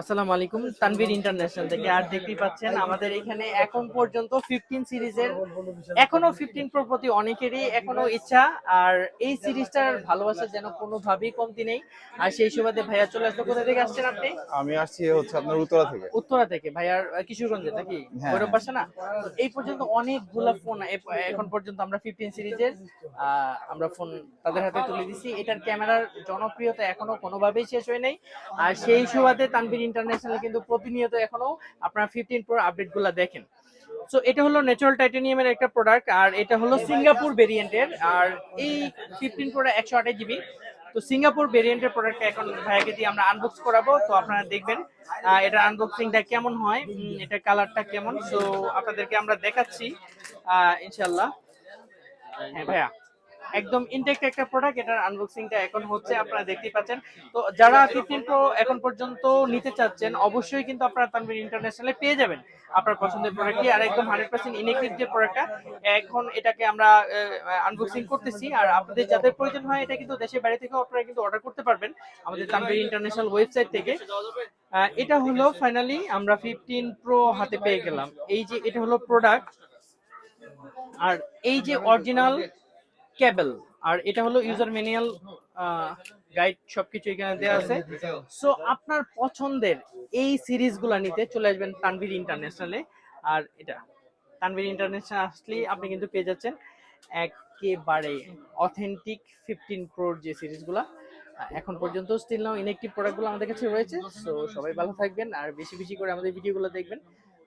আসসালামু আলাইকুম তানভীর ইন্টারন্যাশনাল থেকে আর দেখতেই পাচ্ছেন আমাদের এখানে এখন পর্যন্ত ফিফটিন সিরিজের এখনও ফিফটিন প্রো প্রতি অনেকেরই এখনও ইচ্ছা আর এই সিরিজটার ভালোবাসা যেন কোনোভাবেই কমতি নেই। আর সেই সুবাদে ভাইয়া চলে আসলো কোথা থেকে আসছেন আপনি? আমি আসছি হচ্ছে আপনার উত্তরা থেকে। উত্তরা থেকে ভাইয়ার কিশোরগঞ্জে নাকি? হ্যাঁ। পাশে না? এই পর্যন্ত অনেকগুলা ফোন এখন পর্যন্ত আমরা ফিফটিন সিরিজের আমরা ফোন তাদের হাতে তুলে দিছি। এটার ক্যামেরার জনপ্রিয়তা এখনও কোনোভাবেই শেষ হয় নাই। আর সেই সুবাদে তানভীর ইন্টারন্যাশনাল কিন্তু প্রতিনিয়ত এখনও আপনারা ফিফটিন প্রো আপডেটগুলা দেখেন। সো এটা হলো ন্যাচারাল টাইটানিয়ামের একটা প্রোডাক্ট আর এটা হলো সিঙ্গাপুর ভেরিয়েন্টের আর এই ফিফটিন প্রো একশো আঠাশ জিবি তো সিঙ্গাপুর ভেরিয়েন্টের প্রোডাক্টটা এখন ভাইয়াকে দিয়ে আমরা আনবক্স করাবো, তো আপনারা দেখবেন এটার আনবক্সিংটা কেমন হয় এটার কালারটা কেমন। সো আপনাদেরকে আমরা দেখাচ্ছি ইনশাল্লাহ হ্যাঁ ভাইয়া। একদম ইনটেক্ট একটা প্রোডাক্ট এটার আনবক্সিংটা এখন হচ্ছে আপনারা দেখতেই পাচ্ছেন। তো যারা ফিফটিন প্রো এখন পর্যন্ত নিতে চাচ্ছেন, অবশ্যই কিন্তু আপনারা তানভীর ইন্টারন্যাশনালে পেয়ে যাবেন। আপনার পছন্দের প্রোডাক্টটি আর একদম হান্ড্রেড পার্সেন্ট ইনেকটিভ যে প্রোডাক্টটা এখন এটাকে আমরা আনবক্সিং করতেছি। আর আপনাদের যাদের প্রয়োজন হয়, এটা কিন্তু দেশের বাইরে থেকেও আপনারা কিন্তু অর্ডার করতে পারবেন আমাদের তানভীর ইন্টারন্যাশনাল ওয়েবসাইট থেকে। এটা হলো ফাইনালি আমরা ফিফটিন প্রো হাতে পেয়ে গেলাম। এই যে, এটা হলো প্রোডাক্ট আর এই যে অরিজিনাল কেবল। আর এটা হলো ইউজার ম্যানুয়াল গাইড সবকিছু এখানে দেওয়া আছে। সো আপনার পছন্দের এই সিরিজগুলো নিতে চলে আসবেন তানভীর ইন্টারন্যাশনালে আর এটা, তানভীর ইন্টারন্যাশনাল আসলেই আপনি কিন্তু পেয়ে যাচ্ছেন একেবারে অথেন্টিক ফিফটিন প্রোর যে সিরিজগুলো। এখন পর্যন্ত স্টিল নাও ইনেকটিভ প্রোডাক্টগুলো আমাদের কাছে রয়েছে। সো সবাই ভালো থাকবেন আর বেশি বেশি করে আমাদের ভিডিওগুলো দেখবেন।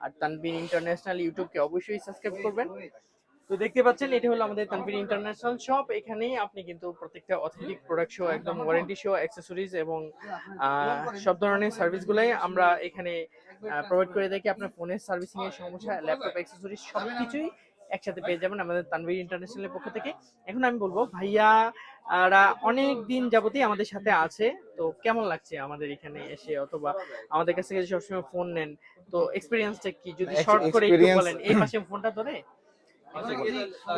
আর তানভীর ইন্টারন্যাশনাল ইউটিউবকে অবশ্যই সাবস্ক্রাইব করবেন। তো দেখতে পাচ্ছেন এটা হলো আমাদের তানভীর ইন্টারন্যাশনাল শপ এখানেই আপনি কিন্তু প্রত্যেকটা অথেন্টিক প্রোডাক্ট শো একদম ওয়ারেন্টি শো অ্যাক্সেসরিজ এবং সব ধরনের সার্ভিসগুলোই আমরা এখানে প্রোভাইড করে থাকি। আপনার ফোনের সার্ভিসিং এর সমস্যা ল্যাপটপ অ্যাক্সেসরিজ সবকিছুই একসাথে পেয়ে যাবেন আমাদের তানভীর ইন্টারন্যাশনালের পক্ষ থেকে। এখন আমি বলব ভাইয়া রা অনেক দিন যাবতই আমাদের সাথে আছে। তো কেমন লাগছে আমাদের এখানে এসে? অথবা আমাদের কাছ থেকে সবসময় ফোন নেন তো এক্সপিরিয়েন্সটা কি? যদি শর্ট করে একটু বলেন এই পাশে ফোনটা ধরে।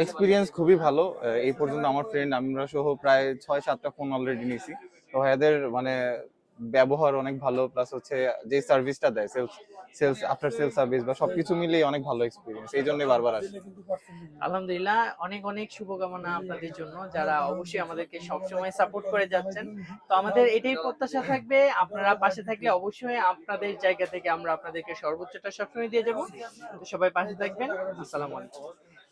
এক্সপিরিয়েন্স খুবই ভালো। এই পর্যন্ত আমার ফ্রেন্ড আমরা সহ প্রায় ছয় সাতটা ফোন অলরেডি নিয়েছি। তো এদের মানে ব্যবহার অনেক ভালো প্লাস হচ্ছে যে সার্ভিসটা দেয় sales sales after sale service বা সবকিছু মিলিয়ে অনেক ভালো এক্সপিরিয়েন্স এই জন্যই বারবার আসি। আলহামদুলিল্লাহ অনেক অনেক শুভকামনা আপনাদের জন্য। যারা অবশ্যই আমাদেরকে সবসময় সাপোর্ট করে যাচ্ছেন। তো আমাদের এটাই প্রত্যাশা থাকবে আপনারা পাশে থাকলে অবশ্যই আপনাদের জায়গা থেকে আমরা আপনাদেরকে সর্বোচ্চটা সবসময় দিয়ে যাব। তো সবাই পাশে থাকবেন। আসসালামু আলাইকুম।